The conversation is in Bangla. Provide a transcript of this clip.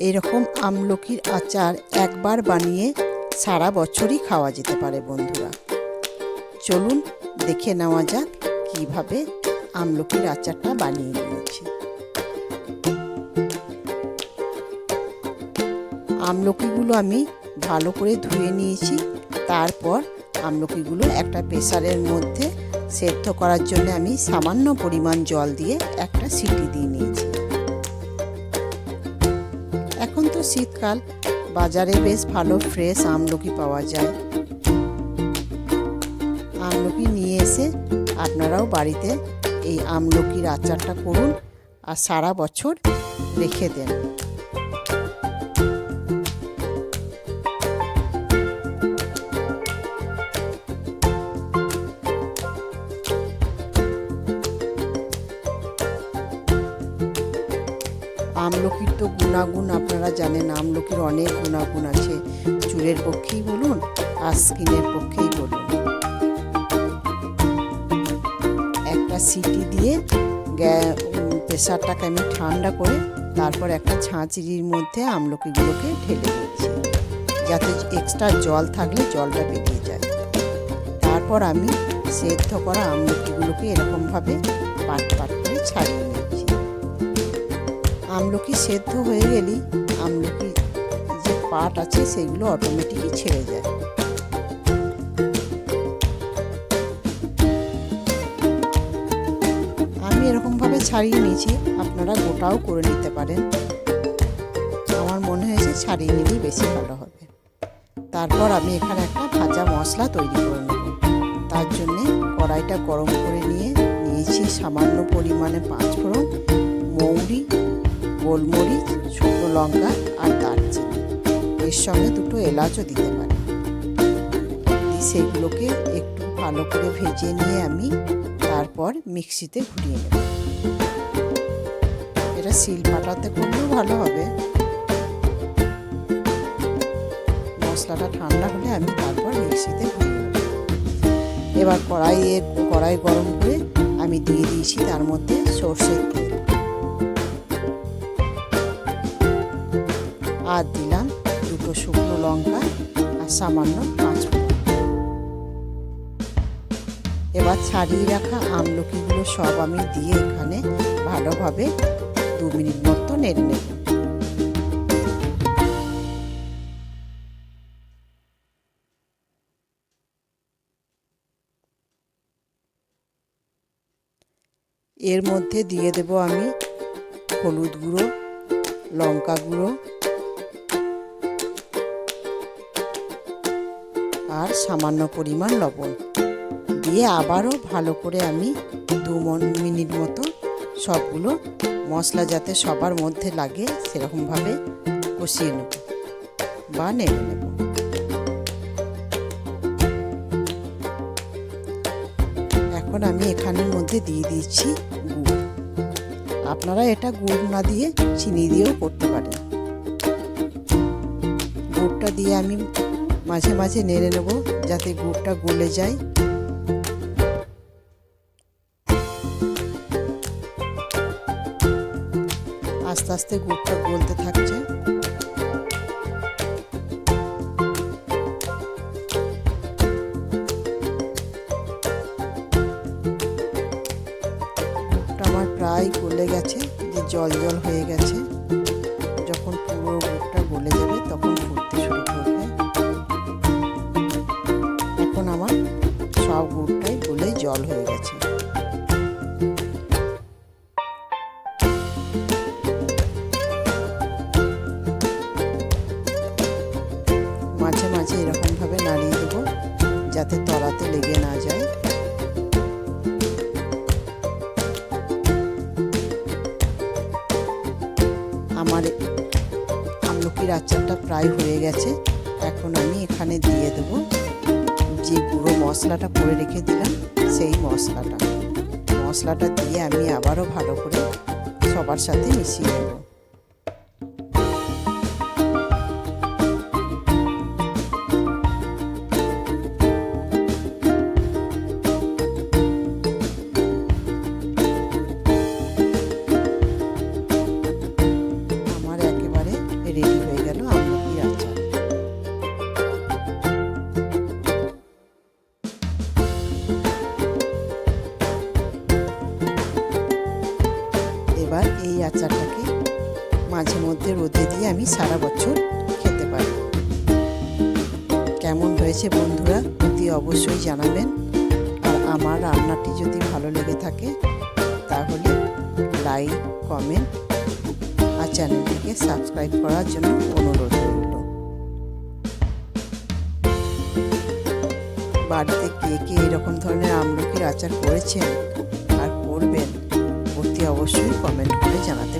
এরকম আমলকির আচার একবার বানিয়ে সারা বছরই খাওয়া যেতে পারে বন্ধুরা। চলুন দেখে নেওয়া যাক কীভাবে আমলকির আচারটা বানিয়ে নিয়েছি। আমলকিগুলো আমি ভালো করে ধুয়ে নিয়েছি, তারপর আমলকিগুলো একটা প্রেসারের মধ্যে সেদ্ধ করার জন্য আমি সামান্য পরিমাণ জল দিয়ে একটা সিটি দিয়ে নিয়েছি। শীতকাল, বাজারে বেশ ভালো ফ্রেশ আমলকি পাওয়া যায়। আমলকি নিয়ে এসে আপনারাও বাড়িতে এই আমলকির আচারটা করুন আর সারা বছর রেখে দেন। আমলকির তো গুণাগুণ আপনারা জানেন, আমলকির অনেক গুণাগুণ আছে। চুলের পক্ষেই বলুন, আর স্কিনের পক্ষেই বলুন। একটা সিটি দিয়ে প্রেশারটাকে আমি ঠান্ডা করে তারপর একটা ছাঁচিরির মধ্যে আমলকিগুলোকে ঢেলে দিচ্ছি। যাতে এক্সট্রা জল থাকলে জলটা বেরিয়ে যায়। তারপর আমি সেদ্ধ করা আমলকিগুলোকে এরকমভাবে পাট পাট করে ছাড়িয়ে নিচ্ছি। আমলকি সেদ্ধ হয়ে গেলেই আমলকি যে পাট আছে সেগুলো অটোমেটিকই ছেড়ে যায়। আমি এরকমভাবে ছাড়িয়ে নিয়েছি, আপনারা গোটাও করে নিতে পারেন। আমার মনে হয়েছে ছাড়িয়ে নিলেই বেশি ভালো হবে। তারপর আমি এখানে একটা ভাজা মশলা তৈরি করে নেব। তার জন্যে কড়াইটা গরম করে নিয়ে নিয়েছি সামান্য পরিমাণে পাঁচ পাঁচফোড়ন মৌরি গোলমরিচ, শুকনো লঙ্কা আর দারচিনি। এর সঙ্গে দুটো এলাচও দিতে পারি। সেগুলোকে একটু ভালো করে ভেজে নিয়ে আমি তারপর মিক্সিতে ঘুরিয়ে নেব। এটা শিল পাটাতে করলেও ভালো হবে। মশলাটা ঠান্ডা হলে আমি তারপর মিক্সিতে ঘুরিয়ে নেব। এবার কড়াইয়ে, কড়াই গরম করে আমি দিয়ে দিয়েছি তার মধ্যে সর্ষের তেল। আর দিলাম দুটো শুকনো লঙ্কা আর সামান্য পাঁচ এবার ছাড়িয়ে রাখা আমলকিগুলো সব আমি দিয়ে এখানে ভালোভাবে দু মিনিট মতো নেড়ে নেব। এর মধ্যে দিয়ে দেব আমি হলুদ গুঁড়ো, লঙ্কা গুঁড়ো আর সামান্য পরিমাণ লবণ। দিয়ে আবারও ভালো করে আমি দু মিনিট মতো সবগুলো মশলা যাতে সবার মধ্যে লাগে সেরকমভাবে কষিয়ে নেব বা নেড়ে নেব। এখন আমি এখানের মধ্যে দিয়ে দিচ্ছি গুড়। আপনারা এটা গুড় না দিয়ে চিনি দিয়েও করতে পারেন। গুড়টা দিয়ে আমি মাঝে মাঝে নেড়ে নেব, যাতে গুড়টা গলে যায়। আস্তে আস্তে গুড়টা গলতে থাকছে। আমার প্রায় গলে গেছে যে জল জল হয়ে গেছে। যখন পুরো গুড়টা গলে যাবে, তখন ফুটতে শুরু জল হয়ে গেছে। মাঝে মাঝে এরকমভাবে নাড়িয়ে দেবো, যাতে তলাতে লেগে না যায়। আমার আমলকির আচারটা প্রায় হয়ে গেছে, এখন আমি এখানে দিয়ে দেব। যে গুঁড়ো মশলাটা করে রেখে দিলাম, সেই মশলাটা। মশলাটা দিয়ে আমি আবারও ভালো করে সবার সাথে মিশিয়ে নেব। মাঝে মধ্যে রোদে দিয়ে আমি সারা বছর খেতে পারি। কেমন হয়েছে বন্ধুরা, অতি অবশ্যই জানাবেন। আর আমার রান্নাটি যদি ভালো লেগে থাকে, তাহলে লাইক, কমেন্ট আর চ্যানেলটিকে সাবস্ক্রাইব করার জন্য অনুরোধ রইল। বাড়িতে কে কে এরকম ধরনের আমলকির আচার করেছেন আর করবেন, অতি অবশ্যই কমেন্ট করে জানাতে